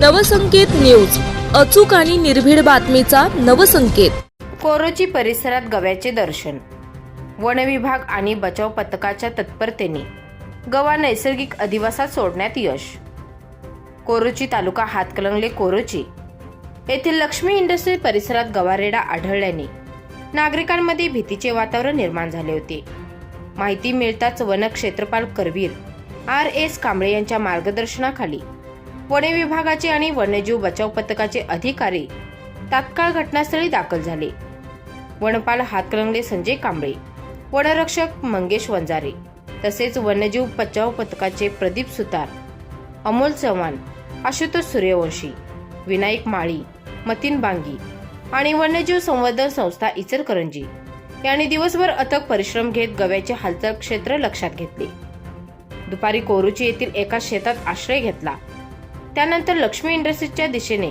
Navsanket news. अचूक आणि निर्भीड बातमीचा नवसंकेत. कोरोची परिसरात गव्याचे दर्शन. वनविभाग आणि बचाव पथकाच्या तत्परतेने गवा नैसर्गिक अधिवासात सोडण्यात यश. कोरोची तालुका हातकलंगले कोरोची. येथील लक्ष्मी इंडस्ट्री परिसरात गवारेडा आढळल्याने नागरिकांमध्ये भीतीचे वातावरण निर्माण झाले होते. माहिती मिळताच वन क्षेत्रपाल करवीर आर एस कांबळे यांच्या मार्गदर्शनाखाली वने विभागाचे आणि वन्यजीव बचाव पथकाचे अधिकारी तात्काळ घटनास्थळी दाखल झाले. वनपाल हातकलंगले संजय कांबळे वनरक्षक मंगेश वंजारे तसेच वन्यजीव बचाव पथकाचे प्रदीप सुतार अमोल चव्हाण आशुतोष सूर्यवंशी विनायक माळी मतीन बांगी आणि वन्यजीव संवर्धन संस्था इचलकरंजी यांनी दिवसभर अथक परिश्रम घेत गव्याचे हालचाल क्षेत्र लक्षात घेतले. दुपारी कोरुची येथील एका शेतात आश्रय घेतला. त्यानंतर लक्ष्मी इंडस्ट्रीजच्या दिशेने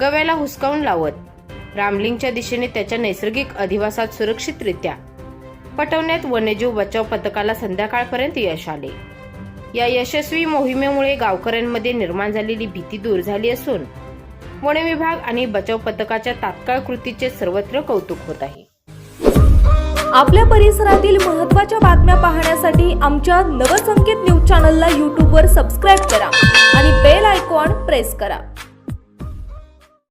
गव्याला हुसकावून लावत रामलिंगच्या दिशेने त्याच्या नैसर्गिक अधिवासात सुरक्षितरित्या पटवण्यात वन्यजीव बचाव पथकाला संध्याकाळपर्यंत यश आले. या यशस्वी मोहिमेमुळे गावकऱ्यांमध्ये निर्माण झालेली भीती दूर झाली असून वन विभाग आणि बचाव पथकाच्या तात्काळ कृतीचे सर्वत्र कौतुक होत आहे. आपल्या परिसरातील महत्त्वाच्या बातम्या पाहण्यासाठी आमच्या नवसंकेत न्यूज चॅनलला यूट्यूबवर सबस्क्राईब करा आणि प्रेस करा.